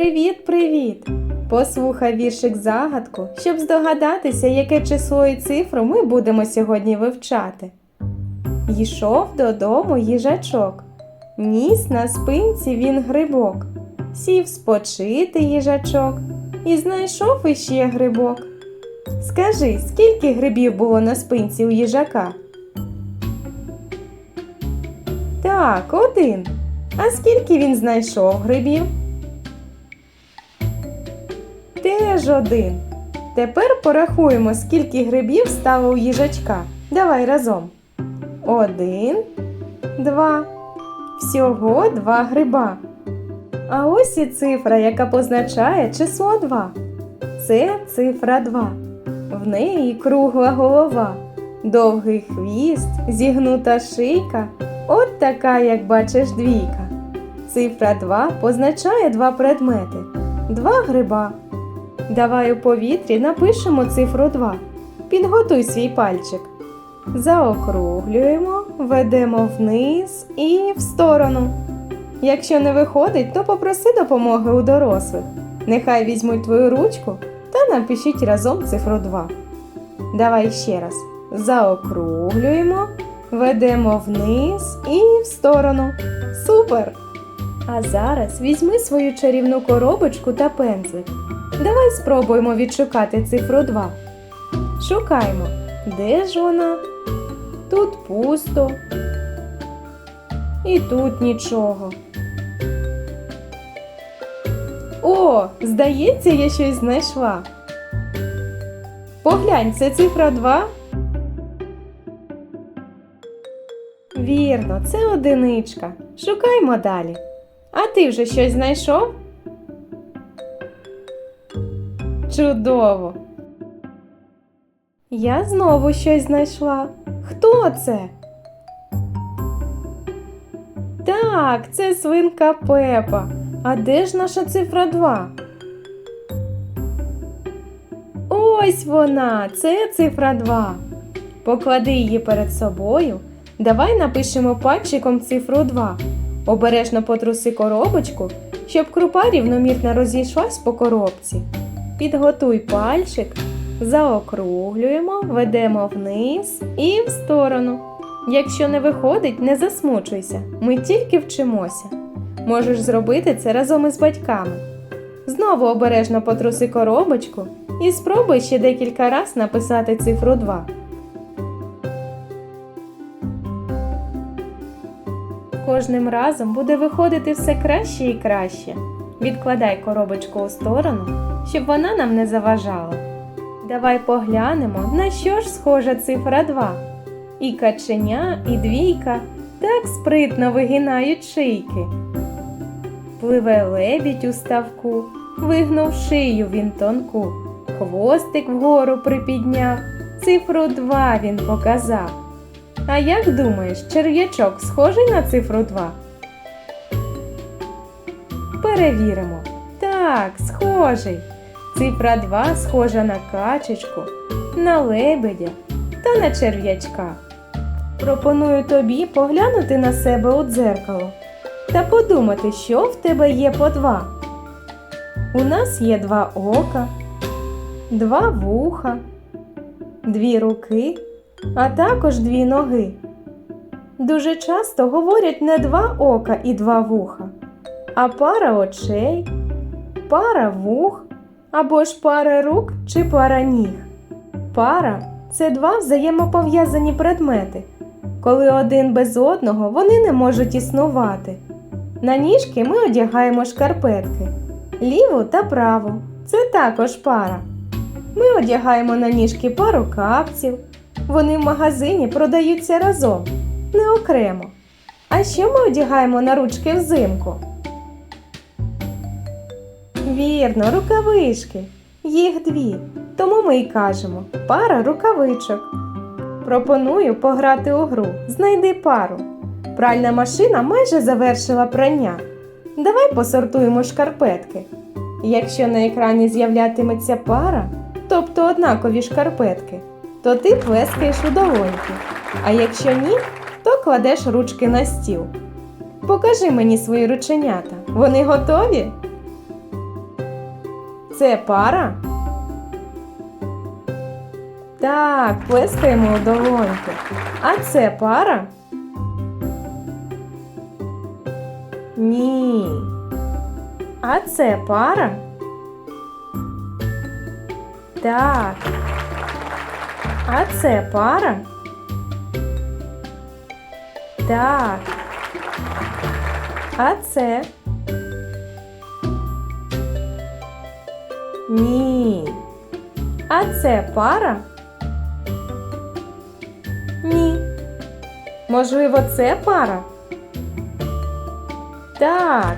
Привіт-привіт! Послухай віршик загадку, щоб здогадатися, яке число і цифру ми будемо сьогодні вивчати. Йшов додому їжачок, ніс на спинці він грибок, сів спочити їжачок і знайшов іще грибок. Скажи, скільки грибів було на спинці у їжака? Так, один. А скільки він знайшов грибів? Теж один. Тепер порахуємо, скільки грибів стало у їжачка. Давай разом. Один, два. Всього два гриба. А ось і цифра, яка позначає число 2. Це цифра 2. В неї кругла голова, довгий хвіст, зігнута шийка. От така, як бачиш, двійка. Цифра 2 позначає два предмети, два гриба. Давай у повітрі напишемо цифру 2. Підготуй свій пальчик. Заокруглюємо, ведемо вниз і в сторону. Якщо не виходить, то попроси допомоги у дорослих. Нехай візьмуть твою ручку та напишіть разом цифру 2. Давай ще раз. Заокруглюємо, ведемо вниз і в сторону. Супер! А зараз візьми свою чарівну коробочку та пензлик. Давай спробуємо відшукати цифру 2. Шукаймо, де ж вона? Тут пусто. І тут нічого. О, здається, я щось знайшла. Поглянь, це цифра 2. Вірно, це одиничка. Шукаймо далі. А ти вже щось знайшов? Чудово. Я знову щось знайшла. Хто це? Так, це свинка Пепа. А де ж наша цифра 2? Ось вона, це цифра 2. Поклади її перед собою. Давай напишемо пальчиком цифру 2. Обережно потруси коробочку, щоб крупа рівномірно розійшлась по коробці. Підготуй пальчик, заокруглюємо, ведемо вниз і в сторону. Якщо не виходить, не засмучуйся, ми тільки вчимося. Можеш зробити це разом із батьками. Знову обережно потруси коробочку і спробуй ще декілька разів написати цифру 2. Кожним разом буде виходити все краще і краще. Відкладай коробочку у сторону, щоб вона нам не заважала. Давай поглянемо, на що ж схожа цифра 2. І каченя, і двійка так спритно вигинають шийки. Пливе лебідь у ставку, вигнув шию він тонку, хвостик вгору припідняв, цифру 2 він показав. А як думаєш, черв'ячок схожий на цифру 2? Перевіримо. Так, схожий. Цифра 2 схожа на качечку, на лебедя та на черв'ячка. Пропоную тобі поглянути на себе у дзеркало та подумати, що в тебе є по два. У нас є два ока, два вуха, дві руки, а також дві ноги. Дуже часто говорять не два ока і два вуха, а пара очей, пара вух або ж пара рук чи пара ніг. Пара це два взаємопов'язані предмети. Коли один без одного вони не можуть існувати. На ніжки ми одягаємо шкарпетки, ліву та праву. Це також пара. Ми одягаємо на ніжки пару капців. Вони в магазині продаються разом, не окремо. А що ми одягаємо на ручки взимку? Вірно, рукавички. Їх дві. Тому ми й кажемо пара рукавичок. Пропоную пограти у гру. Знайди пару. Пральна машина майже завершила прання. Давай посортуємо шкарпетки. Якщо на екрані з'являтиметься пара, тобто однакові шкарпетки, то ти плескаєш у долоньки. А якщо ні, то кладеш ручки на стіл. Покажи мені свої рученята. Вони готові? Це пара? Так, плескаємо у долоньки. А це пара? Ні. А це пара? Так. А це пара? Так. А це? Ні. А це пара? Ні. Можливо, це пара? Так.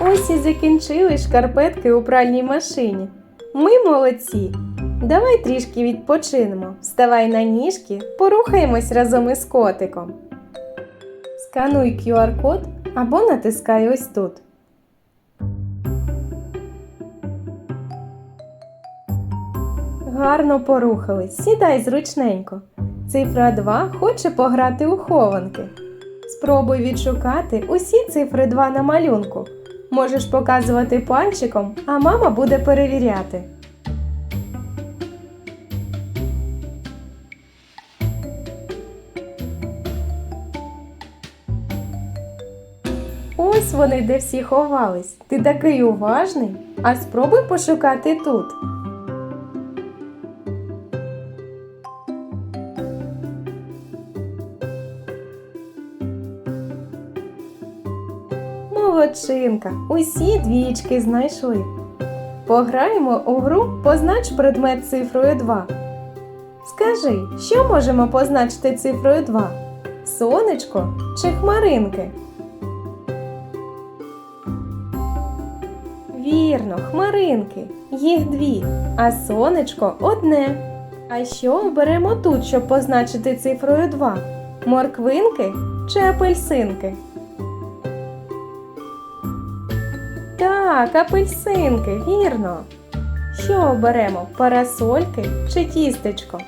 Ось і закінчили шкарпетки у пральній машині. Ми молодці. Давай трішки відпочинемо. Вставай на ніжки, порухаємось разом із котиком. Скануй QR-код або натискай ось тут. Гарно порухались. Сідай зручненько. Цифра 2 хоче пограти у хованки. Спробуй відшукати усі цифри 2 на малюнку. Можеш показувати пальчиком, а мама буде перевіряти. Ось вони де всі ховались. Ти такий уважний. А спробуй пошукати тут. Молодчинка, усі двічки знайшли. Пограємо у гру Познач предмет цифрою 2. Скажи, що можемо позначити цифрою 2? Сонечко чи хмаринки? Вірно, хмаринки. Їх дві, а сонечко одне. А що оберемо тут, щоб позначити цифрою 2? Морквинки чи апельсинки? Так, апельсинки, вірно. Що оберемо? Парасольки чи тістечко?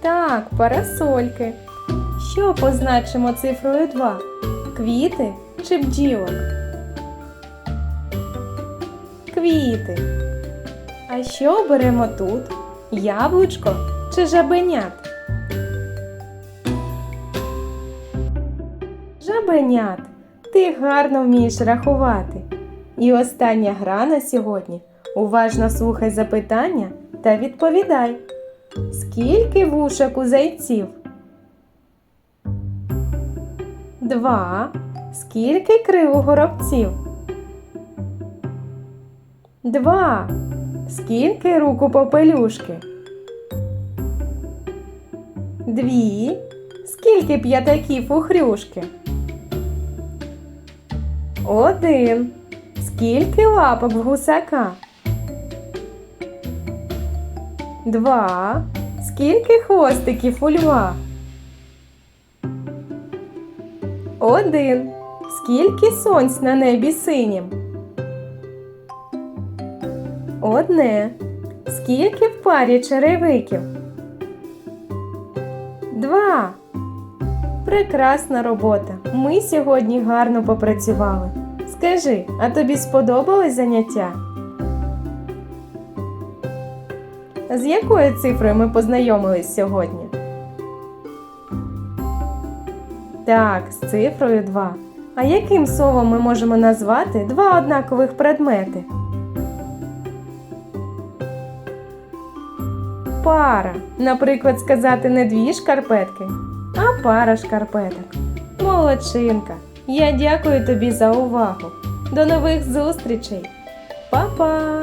Так, парасольки. Що позначимо цифрою 2? Квіти чи бджілок? Квіти. А що оберемо тут? Яблучко чи жабенят? Жабенят, ти гарно вмієш рахувати. І остання гра на сьогодні. Уважно слухай запитання та відповідай. Скільки вушок у зайців? Два. Скільки крил у горобців? Два. Скільки рук у попелюшки? Дві. Скільки п'ятаків у хрюшки? Один. Скільки лапок в гусака? Два. Скільки хвостиків у льва? Один. Скільки сонць на небі синім? Одне. Скільки в парі черевиків? Два. Прекрасна робота. Ми сьогодні гарно попрацювали. Скажи, а тобі сподобалось заняття? З якою цифрою ми познайомились сьогодні? Так, з цифрою 2. А яким словом ми можемо назвати два однакових предмети? Пара. Наприклад, сказати не дві шкарпетки, а пара шкарпеток. Молодчинка. Я дякую тобі за увагу. До нових зустрічей. Па-па!